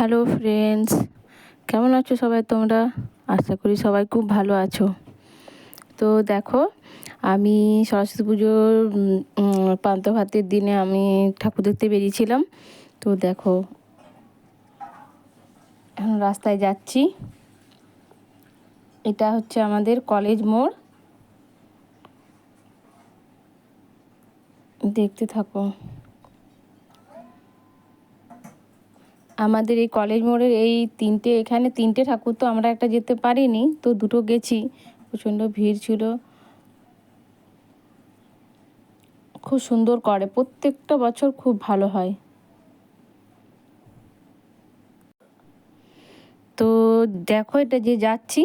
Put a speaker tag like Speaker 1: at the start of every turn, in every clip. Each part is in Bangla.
Speaker 1: হ্যালো ফ্রেন্ডস কেমন আছো সবাই তোমরা? আশা করি সবাই খুব ভালো আছো। তো দেখো, আমি সরস্বতী পুজোর পান্ত ভাতের দিনে আমি ঠাকুর দেখতে বেরিয়েছিলাম। তো দেখো, এখন রাস্তায় যাচ্ছি। এটা হচ্ছে আমাদের কলেজ মোড়। দেখতে থাকো। আমাদের এই কলেজ মোড়ের এই তিনটে, এখানে তিনটে ঠাকুর তো আমরা একটা যেতে পারিনি, তো দুটো গেছি। প্রচণ্ড ভিড় ছিল। খুব সুন্দর করে, প্রত্যেকটা বছর খুব ভালো হয়। তো দেখো এটা যে যাচ্ছি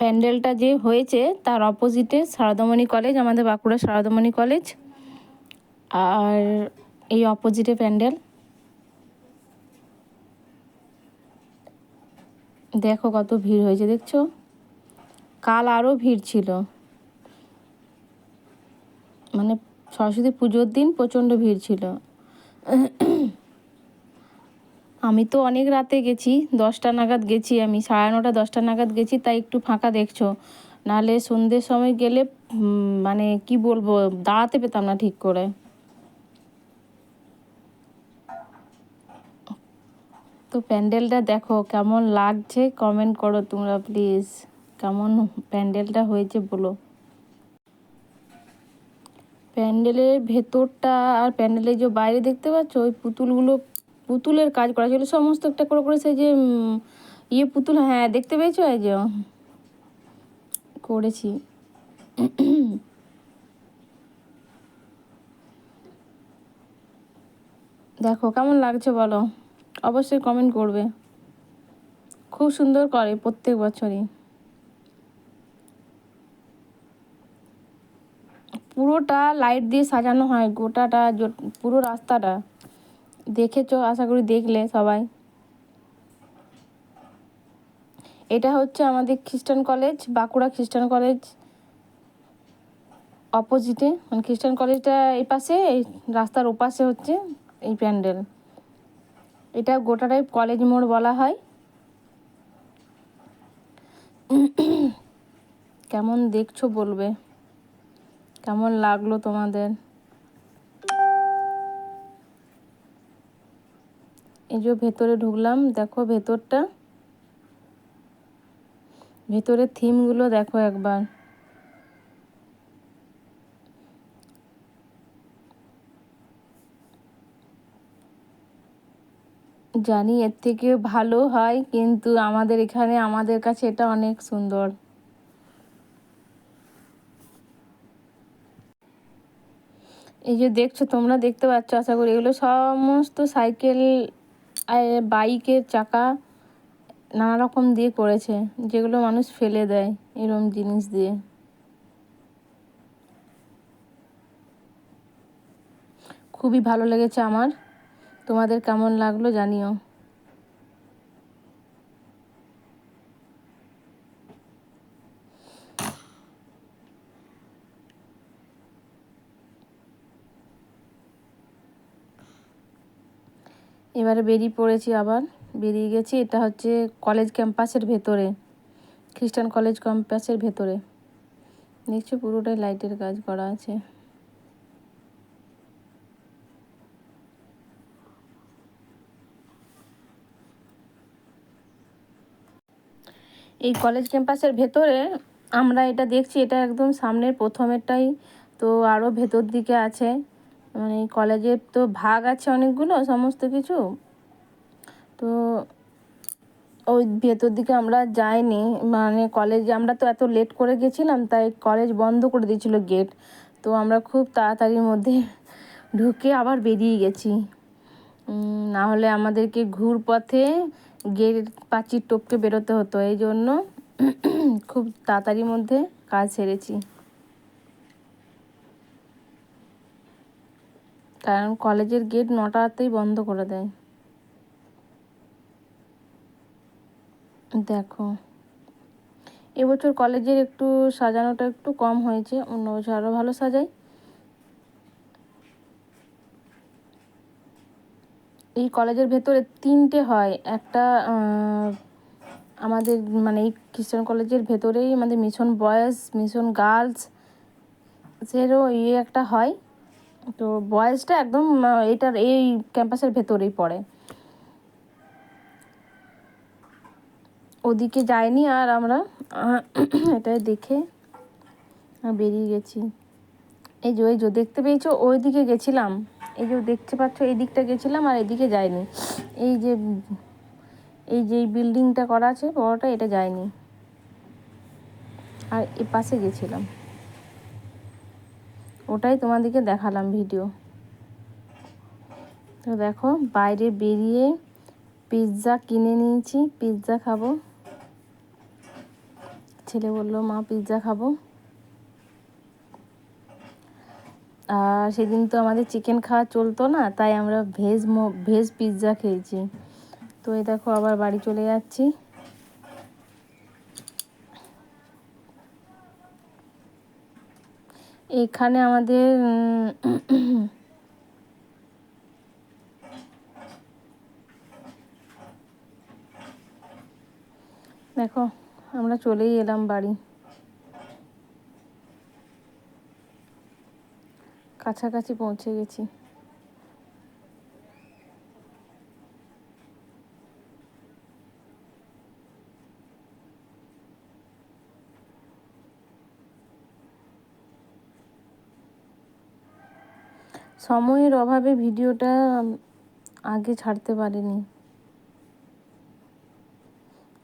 Speaker 1: প্যান্ডেলটা যে হয়েছে তার অপোজিটে সারদামণি কলেজ, আমাদের বাঁকুড়া সারদামণি কলেজ। আর এই অপোজিটে প্যান্ডেল। দেখো কত ভিড় হয়েছে, দেখছ? কাল আরও ভিড় ছিল। মানে সরস্বতী পুজোর দিন প্রচণ্ড ভিড় ছিল। আমি তো অনেক রাতে গেছি, দশটা নাগাদ গেছি আমি, সাড়ে নটা, দশটা নাগাদ গেছি, তাই একটু ফাঁকা দেখছ। নাহলে সন্ধ্যের সময় গেলে মানে কি বলব, দাঁড়াতে পেতাম না ঠিক করে। তো প্যান্ডেলটা দেখো কেমন লাগছে? কমেন্ট করো তোমরা প্লিজ কেমন প্যান্ডেলটা হয়েছে বলো। প্যান্ডেলের ভেতরটা আর প্যান্ডেলের যে বাইরে দেখতে পাচ্ছ, ওই পুতুলগুলো, পুতুলের কাজ করা ছিল। সমস্ত একটা করে করে সেই যে ইয়ে পুতুল হ্যাঁ দেখতে পেয়েছ? এই যে, করেছি। দেখো কেমন লাগছে বলো। অবশ্যই কমেন্ট করবে। খুব সুন্দর করে প্রত্যেক বছরই। পুরোটা লাইট দিয়ে সাজানো হয়, গোটাটা পুরো রাস্তাটা। দেখেছ, আশা করি দেখলে সবাই। এটা হচ্ছে আমাদের খ্রিস্টান কলেজ বাঁকুড়া খ্রিস্টান কলেজ অপোজিটে মানে খ্রিস্টান কলেজটা এই পাশে এই রাস্তার ওপাশে হচ্ছে এই প্যান্ডেল। এটা গোটাটাই কলেজ মোড় বলা হয়। কেমন দেখছ বলবে? কেমন লাগল তোমাদের? এই যে ভেতরে ঢুকলাম, দেখো ভেতরটা। ভেতরের থিমগুলো দেখো একবার। জানি এর থেকে ভালো হয়, কিন্তু আমাদের এখানে, আমাদের কাছে এটা অনেক সুন্দর। এই যে দেখছ, তোমরা দেখতে পাচ্ছ, আশা করি এগুলো সমস্ত সাইকেল বাইকের চাকা নানা রকম দিয়ে করেছে, যেগুলো মানুষ ফেলে দেয় এরম জিনিস দিয়ে। খুবই ভালো লেগেছে আমার। তোমাদের কেমন লাগল জানিও। এবারে বেরিয়ে পড়েছি আবার, বেরিয়ে গেছি, এটা হচ্ছে কলেজ ক্যাম্পাসের ভেতরে, খ্রিস্টান কলেজ ক্যাম্পাসের ভেতরে। দেখছ পুরোটাই লাইটের কাজ করা আছে। এই কলেজ ক্যাম্পাসের ভেতরে আমরা এটা দেখছি, এটা একদম সামনের প্রথমেরটাই। তো আরও ভেতর দিকে আছে। মানে কলেজের তো ভাগ আছে অনেকগুলো, সমস্ত কিছু। তো ওই ভেতর দিকে আমরা যাইনি। মানে কলেজে আমরা তো এত লেট করে গেছিলাম, তাই কলেজ বন্ধ করে দিয়েছিল গেট তো আমরা খুব তাড়াতাড়ির মধ্যে ঢুকে আবার বেরিয়ে গেছি। না হলে আমাদেরকে ঘুর পথে গেট পাচির টোপকে বেরোতে হতো, এই জন্য খুব তাড়াতাড়ির মধ্যে কাজ সেরেছি। কারণ কলেজের গেট নটাতেই বন্ধ করে দেয়। দেখো, এবছর কলেজের একটু সাজানোটা একটু কম হয়েছে, অন্য বছর আরও ভালো সাজাই। এই কলেজের ভেতরে তিনটে হয়। একটা আমাদের মানে এই খ্রিস্টান কলেজের ভেতরেই আমাদের মিশন বয়েজ, মিশন গার্লস সেরও ইয়ে একটা হয়। তো বয়েজটা একদম এটার এই ক্যাম্পাসের ভেতরেই পড়ে। ওদিকে যাইনি আর আমরা এটাই দেখে বেরিয়ে গেছি। এই যে, ওই যে দেখতে পেয়েছ ওই দিকে গেছিলাম। এই যে দেখতে পাচ্ছ, এই দিকটা গেছিলাম আর এদিকে যাইনি। এই যে এই যে বিল্ডিংটা করা আছে, বড়টা, এটা যায়নি আর এ পাশে গেছিলাম। ওটাই তোমাদেরকে দেখালাম ভিডিও। তো দেখো, বাইরে বেরিয়ে পিৎজা কিনে নিয়েছি, পিৎজা খাব। ছেলে বলল, মা, পিৎজা খাব আর সেদিন তো আমাদের চিকেন খাওয়া চলতো না, তাই আমরা ভেজ ভেজ পিৎজা খেয়েছি। তো এই দেখো, আবার বাড়ি চলে যাচ্ছি। এখানে আমাদের দেখো, আমরা চলেই এলাম বাড়ি। কাছাকাছি পৌঁছে গেছি। সময়ের অভাবে ভিডিওটা আগে ছাড়তে পারিনি।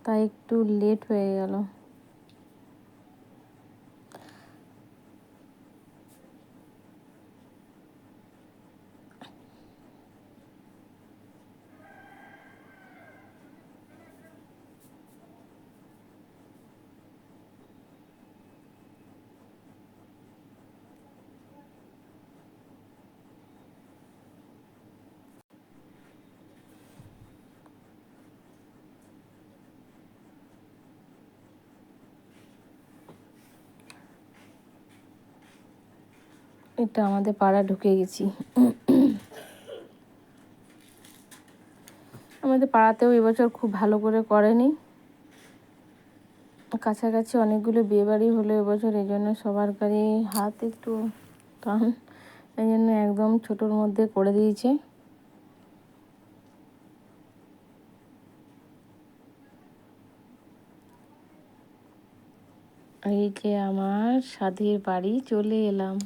Speaker 1: তাই একটু লেট হয়ে গেল। এটা আমাদের পাড়া ঢুকে গেছি। আমাদের পাড়াতেও এবছর খুব ভালো করে করেনি। কাছাকাছি অনেকগুলো বিয়ে বিয়েবাড়ি হলো এবছর, এই জন্য সবার কাছে হাত একটু টান, এই জন্য একদম ছোটোর মধ্যে করে দিয়েছে। এই যে আমার সাধের বাড়ি, চলে এলাম।